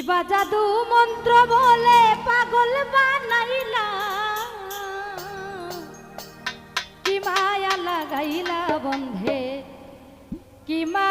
শিবা জাদু মন্ত্র বলে পাগল বানাইলা। কি মায়া লাগাইলা বন্ধে কি মা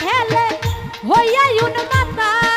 খেলে হইয়া উন্মাতা